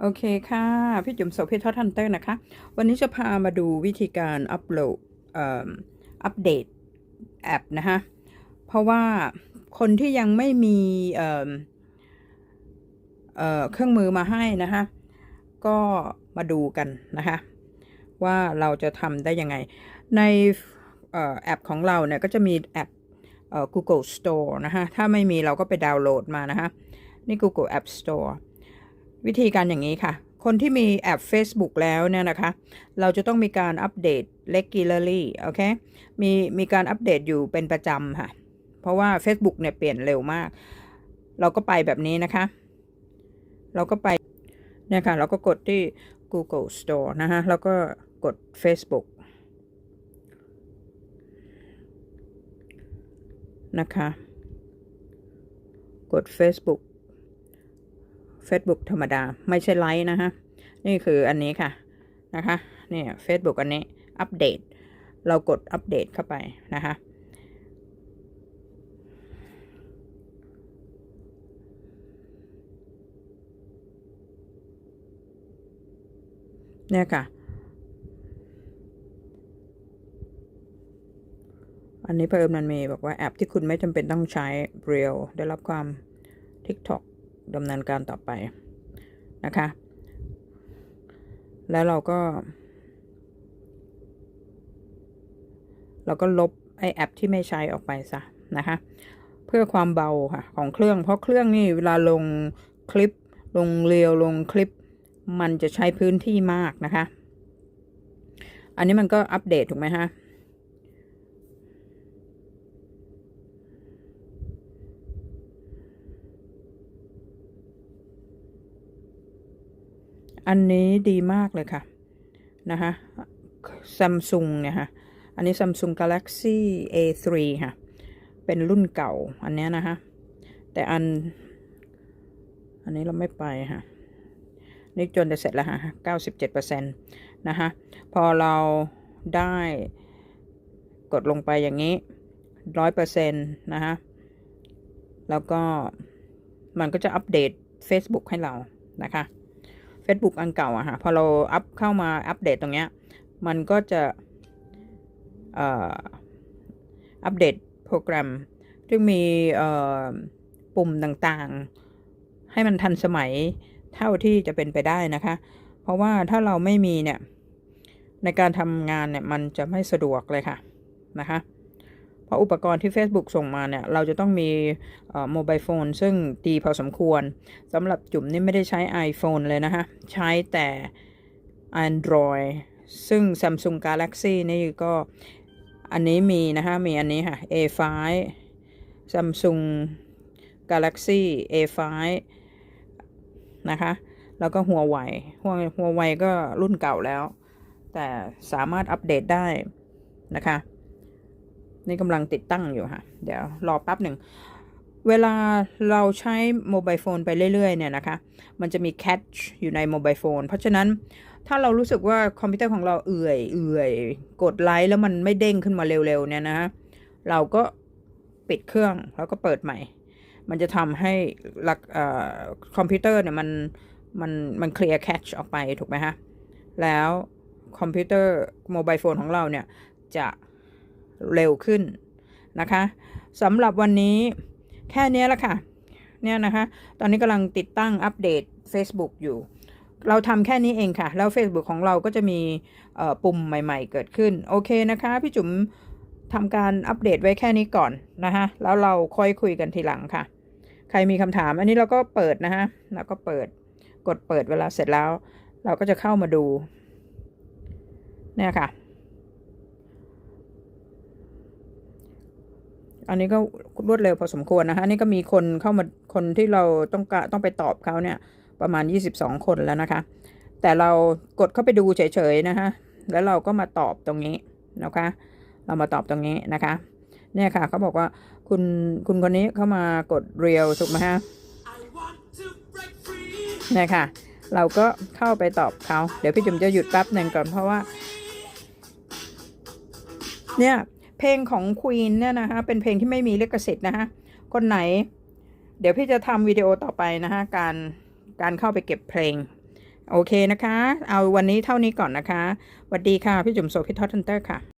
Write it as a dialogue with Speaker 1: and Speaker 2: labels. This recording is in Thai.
Speaker 1: โอเคค่ะ พี่จุ๋มโสภิทอทันเตอร์นะคะ วันนี้จะพามาดูวิธีการอัปโหลดอัปเดตแอปนะคะเพราะว่าคนที่ยังไม่มีเเเครื่องมือมาให้นะคะก็มาดูกันนะคะว่าเราจะทำได้ยังไง ในออแอปของเราเนี่ยก็จะมีแอป Google Store นะคะถ้าไม่มีเราก็ไปดาวน์โหลดมานะคะนี่ Google App Store วิธีการอย่างนี้ค่ะ คนที่มีแอป Facebook แล้วเนี่ยนะคะ เราจะต้องมีการอัปเดต regularly โอเค มีมีการอัปเดตอยู่เป็นประจำค่ะ เพราะว่า Facebook เนี่ยเปลี่ยนเร็วมาก เราก็ไปแบบนี้นะคะ เราก็ไปเนี่ยค่ะ เราก็กดที่ Google Store นะคะแล้วก็กด Facebook นะคะ กด Facebook Facebook ธรรมดาไม่ใช่ไลค์นะฮะนี่คืออันนี้ค่ะนะคะเนี่ย Facebook อันนี้อัปเดต เรากดอัปเดตเข้าไปนะคะเนี่ยค่ะ อันนี้เพิ่มมันเมีบอกว่าแอปที่คุณไม่จำเป็นต้องใช้เรียวได้รับความ TikTok ดำเนินการต่อไปนะคะ แล้วเราก็ เราก็ลบไอแอปที่ไม่ใช้ออกไปซะนะคะ เพื่อความเบาค่ะของเครื่อง เพราะเครื่องนี่เวลาลงคลิป ลงเรียวลงคลิป มันจะใช้พื้นที่มากนะคะ อันนี้มันก็อัปเดตถูกไหมฮะ อันนี้ดีมากเลยค่ะนะคะซัมซุงเนี่ยค่ะ อันนี้ Samsung Galaxy A3 ค่ะ เป็นรุ่นเก่าอันนี้นะคะแต่อัน อันนี้เราไม่ไปค่ะ นี่จนจะเสร็จแล้วค่ะ97%นะคะ พอเราได้กดลงไปอย่างนี้100%นะคะ แล้วก็มันก็จะอัปเดต Facebook ให้เรานะคะ Facebook อันเก่าอะค่ะพอเราอัพเข้ามาอัปเดตตรงเนี้ย มันก็จะอัปเดตโปรแกรมซึ่งมีปุ่มต่างๆ ให้มันทันสมัยเท่าที่จะเป็นไปได้นะคะ เพราะว่าถ้าเราไม่มีเนี่ย ในการทำงานเนี่ย มันจะไม่สะดวกเลยค่ะนะคะ ราะอุปกรณ์ที่ Facebook ส่งมาเนี่ย เราจะต้องมีโมบายโฟนซึ่งดีพอสมควรสำหรับจุ๋มนี่ไม่ได้ใช้ iPhone เลยนะคะ ใช้แต่ Android ซึ่ง Samsung Galaxy นี่ก็อันนี้มีนะคะ มีอันนี้ค่ะ A5 Samsung Galaxy A5 นะคะ แล้วก็หัวไวหัวหัวไวก็รุ่นเก่าแล้ว แต่สามารถอัปเดตได้นะคะ นี่กำลังติดตั้งอยู่ค่ะ เดี๋ยวรอแป๊บหนึ่ง เวลาเราใช้โมบายโฟนไปเรื่อย ๆ เนี่ยนะคะ มันจะมีแคชอยู่ในโมบายโฟน เพราะฉะนั้นถ้าเรารู้สึกว่าคอมพิวเตอร์ของเราเอื่อยเอื่อยกดไลค์แล้วมันไม่เด้งขึ้นมาเร็ว ๆ เนี่ยนะเราก็ปิดเครื่องแล้วก็เปิดใหม่ มันจะทำให้ลักคอมพิวเตอร์เนี่ยมันมันมันเคลียร์แคชออกไปถูกไหมฮะ แล้วคอมพิวเตอร์โมบายโฟนของเราเนี่ยจะ เร็วขึ้นนะคะสำหรับวันนี้แค่นี้ละค่ะเนี่ยนะคะตอนนี้กำลังติดตั้งอัปเดต Facebook อยู่ เราทำแค่นี้เองค่ะ แล้ว Facebook ของเราก็จะมีปุ่มใหม่ ๆ เกิดขึ้น โอเคนะคะ พี่จุ๋มทำการอัปเดตไว้แค่นี้ก่อนนะคะแล้วเราค่อยคุยกันทีหลังค่ะ ใครมีคำถามอันนี้เราก็เปิดนะคะแล้วก็เปิดกดเปิดเวลาเสร็จแล้ว เราก็จะเข้ามาดูเนี่ยค่ะ อันนี้ก็รวดเร็วพอสมควรนะคะนี่ก็มีคนเข้ามาคนที่เราต้องการต้องไปตอบเขาเนี่ยประมาณ 22 คนแล้วนะคะ แต่เรากดเข้าไปดูเฉยๆนะคะแล้วเราก็มาตอบตรงนี้นะคะ เรามาตอบตรงนี้นะคะ เนี่ยค่ะเขาบอกว่าคุณคุณคนนี้เข้ามากดเรียวถูกไหมฮะเนี่ยค่ะ เราก็เข้าไปตอบเขาเดี๋ยวพี่จุ๋มจะหยุดแป๊บหนึ่งก่อนเพราะว่า เนี่ย เพลงของควีนเนี่ยนะคะเป็นเพลงที่ไม่มีลิขสิทธิ์นะคะคนไหน เดี๋ยวพี่จะทำวิดีโอต่อไปนะคะการการเข้าไปเก็บเพลง โอเคนะคะ เอาวันนี้เท่านี้ก่อนนะคะสวัสดีค่ะ พี่จุ๋มโซพี่ทอดทันเตอร์ค่ะ